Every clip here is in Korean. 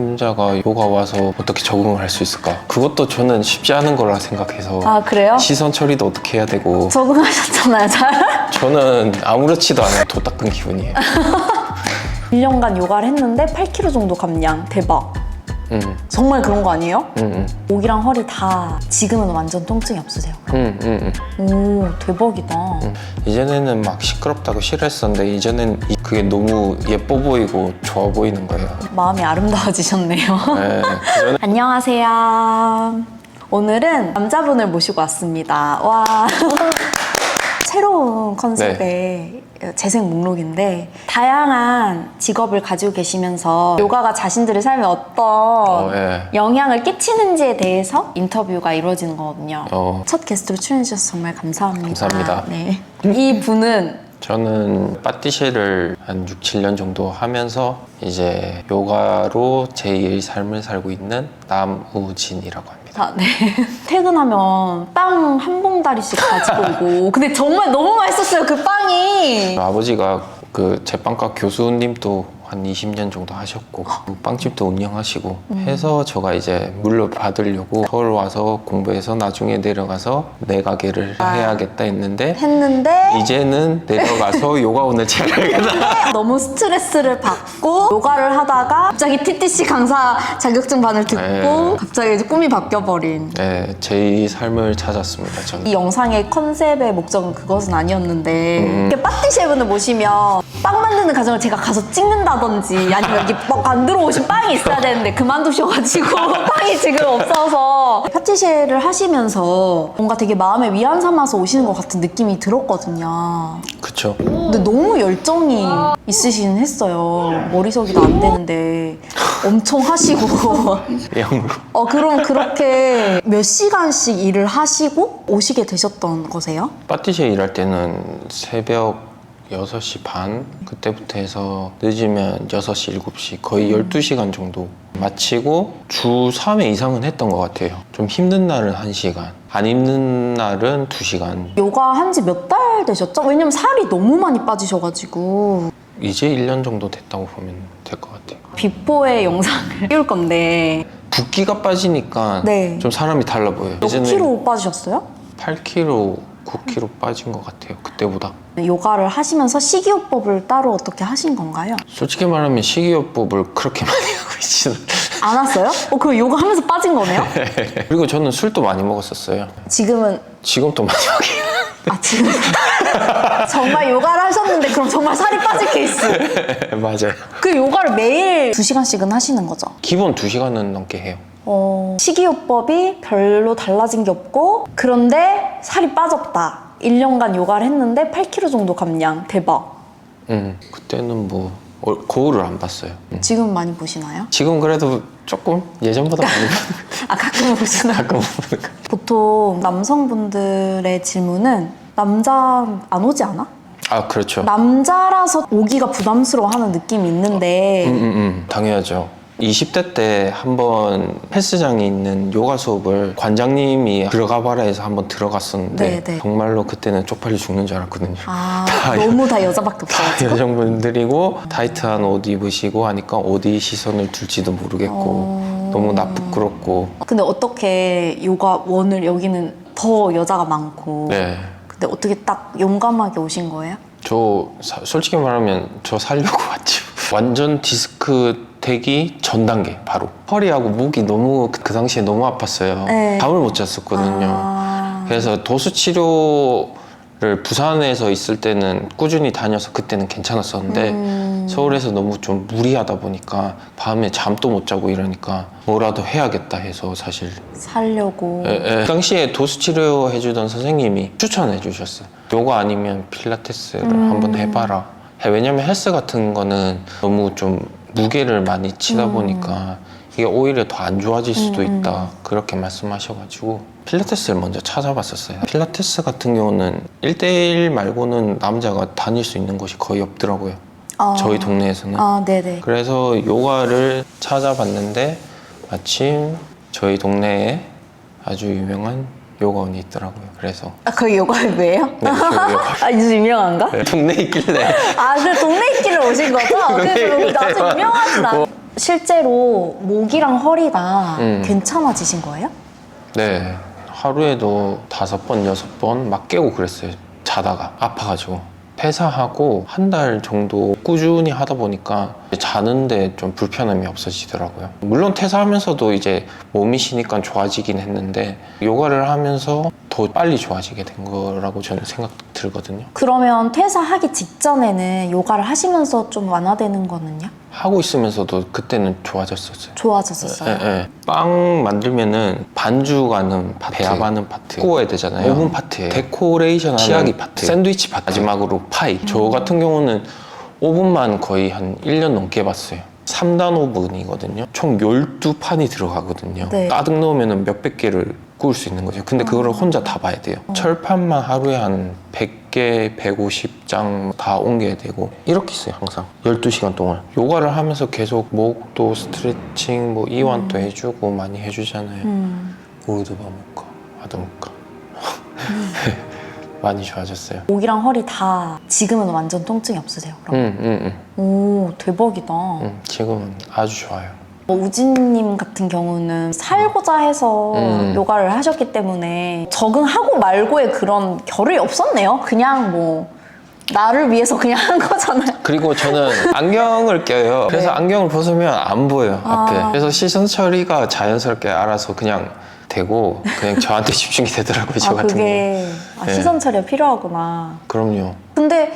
혼자가 요가 와서 어떻게 적응을 할 수 있을까? 그것도 저는 쉽지 않은 거라 생각해서 아 그래요? 시선 처리도 어떻게 해야 되고 적응하셨잖아요 잘 저는 아무렇지도 않아요. 도 닦은 기분이에요. 1년간 요가를 했는데 8kg 정도 감량 대박 음, 정말 그런 거 아니에요? 음, 목이랑 허리 다 지금은 완전 통증이 없으세요 음, 음, 음. 오 대박이다 이전에는 막 시끄럽다고 싫어했었는데 이제는 이- 그게 너무 예뻐 보이고 좋아 보이는 거예요. 마음이 아름다워지셨네요 네, 그전에 안녕하세요. 오늘은 남자분을 모시고 왔습니다. 와. 새로운 컨셉의 재생 목록인데 다양한 직업을 가지고 계시면서 요가가 자신들의 삶에 어떤 어, 예. 영향을 끼치는지에 대해서 인터뷰가 이루어지는 거거든요. 어, 첫 게스트로 출연해 주셔서 정말 감사합니다. 감사합니다. 네. 이 분은 저는 파티쉐를 한 6, 7년 정도 하면서 이제 요가로 제2의 삶을 살고 있는 남우진이라고 합니다. 아, 네. 퇴근하면 빵 한 봉다리씩 가지고 오고. 근데 정말 너무 맛있었어요, 그 빵이. 아버지가 그 제빵과 교수님도 한 20년 정도 하셨고 그 빵집도 운영하시고 해서 제가 이제 물려받으려고 서울 와서 공부해서 나중에 내려가서 내 가게를 해야겠다 했는데 했는데 이제는 내려가서 요가원을 차려야겠다 너무 스트레스를 받고 요가를 하다가 갑자기 TTC 강사 자격증 반을 듣고 네. 갑자기 이제 꿈이 바뀌어 버린. 네, 제 삶을 찾았습니다 저는 이 영상의 컨셉의 목적은 그것은 아니었는데 음. 이렇게 파티셰프를 모시면 빵 만드는 과정을 제가 가서 찍는다 든지 아니면 여기 막 만들어 오신 빵이 있어야 되는데 그만두셔가지고 빵이 지금 없어서. 파티셰를 하시면서 뭔가 되게 마음에 위안 삼아서 오시는 것 같은 느낌이 들었거든요. 그쵸. 근데 너무 열정이 있으신 했어요. 머리석이도 안 되는데 엄청 하시고. 어 그럼 그렇게 몇 시간씩 일을 하시고 오시게 되셨던 거세요? 파티쉐 일할 때는 새벽 6시 반 그때부터 해서 늦으면 6시, 7시 거의 12시간 정도 마치고 주 3회 이상은 했던 것 같아요. 좀 힘든 날은 1시간 안 힘든 날은 2시간. 요가 한 지 몇 달 되셨죠? 왜냐면 살이 너무 많이 빠지셔가지고. 이제 1년 정도 됐다고 보면 될 것 같아요. 비포의 영상을 띄울 건데. 붓기가 빠지니까 네. 좀 사람이 달라 보여요. 몇 킬로 빠지셨어요? 8kg, 9kg 빠진 것 같아요 그때보다 요가를 하시면서 식이요법을 따로 어떻게 하신 건가요? 솔직히 말하면 식이요법을 그렇게 많이 하고 있지는 안 왔어요? 어, 그럼 요가 하면서 빠진 거네요? 그리고 저는 술도 많이 먹었었어요 지금은 지금도 많이 먹긴 아 지금 정말 요가를 하셨는데 그럼 정말 살이 빠질 케이스 맞아요 그 요가를 매일 2시간씩은 하시는 거죠? 기본 2시간은 넘게 해요 어, 식이요법이 별로 달라진 게 없고 그런데 살이 빠졌다 1년간 요가를 했는데 8kg 정도 감량 대박 음, 그때는 뭐 어, 거울을 안 봤어요 음. 지금 많이 보시나요? 지금 그래도 조금 예전보다 많이 아 가끔 보시나요? 가끔 보는 거 보통 남성분들의 질문은 남자 안 오지 않아? 아 그렇죠 남자라서 오기가 부담스러워하는 느낌이 있는데 음, 음, 음, 당연하죠 20대 때 한번 헬스장에 있는 요가 수업을 관장님이 들어가 봐라 해서 한번 들어갔었는데 네, 네. 정말로 그때는 쪽팔려 죽는 줄 알았거든요 아 다 너무 다 여자밖에 다 없어가지고 여성분들이고 타이트한 옷 입으시고 하니까 어디 시선을 둘지도 모르겠고 어. 너무 나 부끄럽고 근데 어떻게 요가 원을 여기는 더 여자가 많고 네. 근데 어떻게 딱 용감하게 오신 거예요? 저 사- 솔직히 말하면 저 살려고 왔죠. 완전 디스크 되기 전 단계 바로 허리하고 목이 너무 그, 그 당시에 너무 아팠어요. 네. 잠을 못 잤었거든요. 아, 그래서 도수 치료를 부산에서 있을 때는 꾸준히 다녀서 그때는 괜찮았었는데 음. 서울에서 너무 좀 무리하다 보니까 밤에 잠도 못 자고 이러니까 뭐라도 해야겠다 해서 사실 살려고 예, 예. 그 당시에 도수 치료 해주던 선생님이 추천해 주셨어요. 요가 아니면 필라테스를 음. 한번 해봐라. 왜냐면 헬스 같은 거는 너무 좀 무게를 많이 치다 음. 보니까 이게 오히려 더 안 좋아질 수도 음, 있다. 그렇게 말씀하셔가지고 필라테스를 먼저 찾아봤었어요. 필라테스 같은 경우는 1대1 말고는 남자가 다닐 수 있는 곳이 거의 없더라고요. 아. 저희 동네에서는. 아 네네 그래서 요가를 찾아봤는데 마침 저희 동네에 아주 유명한 요가원이 있더라고요. 그래서 아 거기 요가회예요? 네, 요가 아 아주 유명한가? 네, 동네에 있길래 아 그 동네 있기를 오신 거죠? 동네에 그래서 있길래 아주 유명하진 않 뭐. 실제로 목이랑 허리가 음. 괜찮아지신 거예요? 네. 하루에도 다섯 번, 여섯 번 막 깨고 그랬어요. 자다가 아파가지고. 퇴사하고 한 달 정도 꾸준히 하다 보니까 자는데 좀 불편함이 없어지더라고요. 물론 퇴사하면서도 이제 몸이 쉬니까 좋아지긴 했는데 요가를 하면서 더 빨리 좋아지게 된 거라고 저는 생각 들거든요. 그러면 퇴사하기 직전에는 요가를 하시면서 좀 완화되는 거는요? 하고 있으면서도 그때는 좋아졌었어요. 좋아졌었어요. 예, 예. 빵 만들면은 반주 가는 파트, 배합하는 파트 구워야 되잖아요. 오븐 파트에 데코레이션 하는 치약이 파트, 샌드위치 파트, 마지막으로 파이. 저 같은 경우는 오븐만 거의 한 1년 넘게 봤어요. 3단 오븐이거든요. 총 12판이 들어가거든요. 네. 가득 넣으면 몇백 개를 구울 수 있는 거죠. 근데 그거를 혼자 다 봐야 돼요. 철판만 하루에 한 100개, 150장 다 옮겨야 되고 이렇게 있어요, 항상. 12시간 동안. 요가를 하면서 계속 목도 스트레칭, 뭐 이완도 해주고 많이 해주잖아요. 음. 우드바 못가, 아드못가. 많이 좋아졌어요. 목이랑 허리 다 지금은 완전 통증이 없으세요? 그럼? 응, 응, 응. 오 대박이다. 응. 지금은 아주 좋아요. 뭐 우진님 같은 경우는 살고자 해서 음. 요가를 하셨기 때문에 적응하고 말고의 그런 결이 없었네요. 그냥 뭐 나를 위해서 그냥 한 거잖아요. 그리고 저는 안경을 껴요. 그래서 네. 안경을 벗으면 안 보여요 앞에. 아. 그래서 시선 처리가 자연스럽게 알아서 그냥 되고 그냥 저한테 집중이 되더라고요. 저 아 같은 경우. 그게 아, 네. 시선 처리가 필요하구나. 그럼요. 근데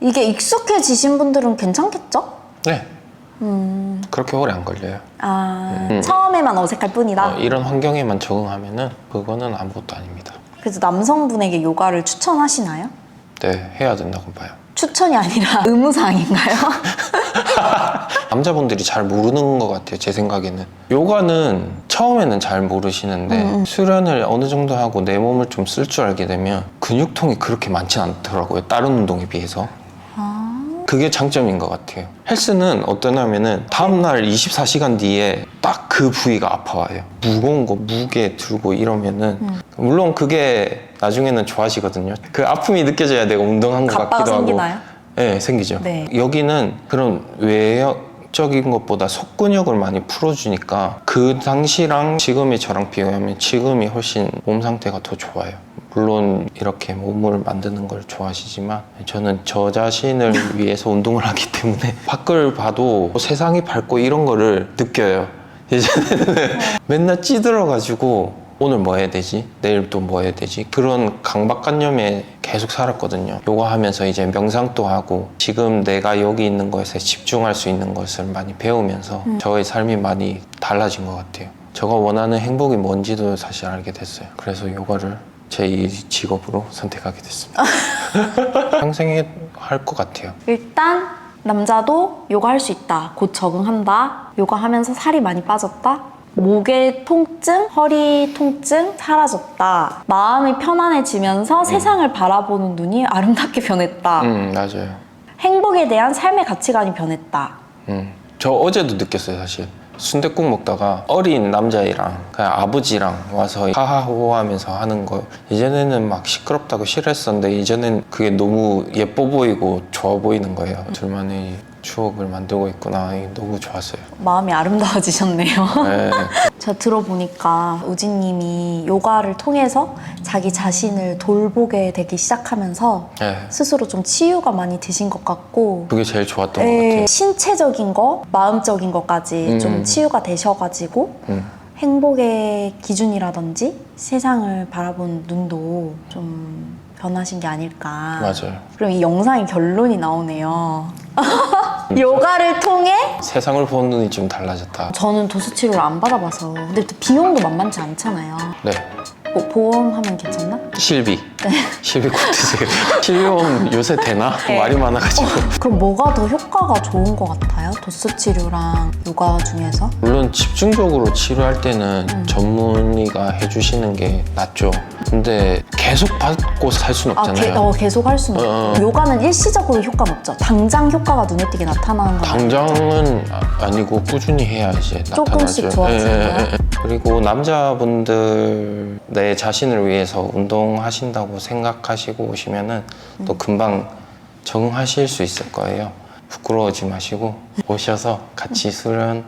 이게 익숙해지신 분들은 괜찮겠죠? 네. 음, 그렇게 오래 안 걸려요. 아 음. 처음에만 어색할 뿐이다. 어, 이런 환경에만 적응하면은 그거는 아무것도 아닙니다. 그래서 남성분에게 요가를 추천하시나요? 네, 해야 된다고 봐요. 추천이 아니라 의무사항인가요? 남자분들이 잘 모르는 것 같아요, 제 생각에는. 요가는 처음에는 잘 모르시는데 음, 음. 수련을 어느 정도 하고 내 몸을 좀 쓸 줄 알게 되면 근육통이 그렇게 많지 않더라고요, 다른 운동에 비해서. 아, 그게 장점인 것 같아요. 헬스는 어떠냐면은 다음날 24시간 뒤에 딱 그 부위가 아파와요. 무거운 거 무게 들고 이러면은 음. 물론 그게 나중에는 좋아지거든요. 그 아픔이 느껴져야 내가 운동한 것 갑바가 같기도 하고. 생기나요? 네, 생기죠. 네. 여기는 그런 외형적인 것보다 속근육을 많이 풀어주니까 그 당시랑 지금의 저랑 비교하면 지금이 훨씬 몸 상태가 더 좋아요. 물론 이렇게 몸을 만드는 걸 좋아하시지만 저는 저 자신을 위해서 운동을 하기 때문에 밖을 봐도 세상이 밝고 이런 거를 느껴요. 예전에는 맨날 찌들어가지고 오늘 뭐 해야 되지? 내일 또 뭐 해야 되지? 그런 강박관념에 계속 살았거든요. 요거 하면서 이제 명상도 하고 지금 내가 여기 있는 것에 집중할 수 있는 것을 많이 배우면서 저의 삶이 많이 달라진 것 같아요. 제가 원하는 행복이 뭔지도 사실 알게 됐어요. 그래서 요가를 제이 직업으로 선택하게 됐습니다. 평생 할것 같아요. 일단 남자도 요가 할 수 있다. 곧 적응한다. 요가 하면서 살이 많이 빠졌다. 목의 통증, 허리 통증 사라졌다. 마음이 편안해지면서 세상을 바라보는 눈이 아름답게 변했다. 음, 맞아요. 행복에 대한 삶의 가치관이 변했다. 음, 저 어제도 느꼈어요 사실 순댓국 먹다가 어린 남자애랑 그냥 아버지랑 와서 하하호호하면서 하는 거 이전에는 막 시끄럽다고 싫어했었는데 이전엔 그게 너무 예뻐 보이고 좋아 보이는 거예요 둘만의 추억을 만들고 있구나 이게 너무 좋았어요 마음이 아름다워지셨네요. 네. 제가 들어보니까 우진님이 요가를 통해서 자기 자신을 돌보게 되기 시작하면서 네. 스스로 좀 치유가 많이 되신 것 같고 그게 제일 좋았던 것 예, 같아요 신체적인 거, 마음적인 것까지 음. 좀 치유가 되셔가지고 음. 행복의 기준이라든지 세상을 바라보는 눈도 좀 변하신 게 아닐까. 맞아요 그럼 이 영상의 결론이 나오네요. 요가를 통해 세상을 보는 눈이 좀 달라졌다. 저는 도수 치료를 안 받아봐서. 근데 또 비용도 만만치 않잖아요. 네. 뭐 보험하면 괜찮나? 실비 실비 꼭 드세요 실비보험 요새 되나? 네. 말이 많아가지고 그럼 뭐가 더 효과가 좋은 것 같아요? 도수 치료랑 요가 중에서? 물론 집중적으로 치료할 때는 전문의가 해주시는 게 낫죠. 근데 계속 받고 살 수는 아, 게, 없잖아요. 어, 계속 할 수는 어, 없고 어. 요가는 일시적으로 효과는 없죠. 당장 효과가 눈에 띄게 나타나는 건. 당장은 아- 아니고 꾸준히 해야 이제 조금씩 나타나죠. 좋아지는 예, 예, 거야? 예. 그리고 남자분들 내 자신을 위해서 운동하신다고 생각하시고 오시면은 음. 또 금방 적응하실 수 있을 거예요. 부끄러워하지 마시고 오셔서 같이 수련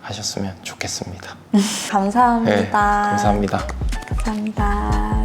하셨으면 좋겠습니다. 감사합니다. 네, 감사합니다. 감사합니다.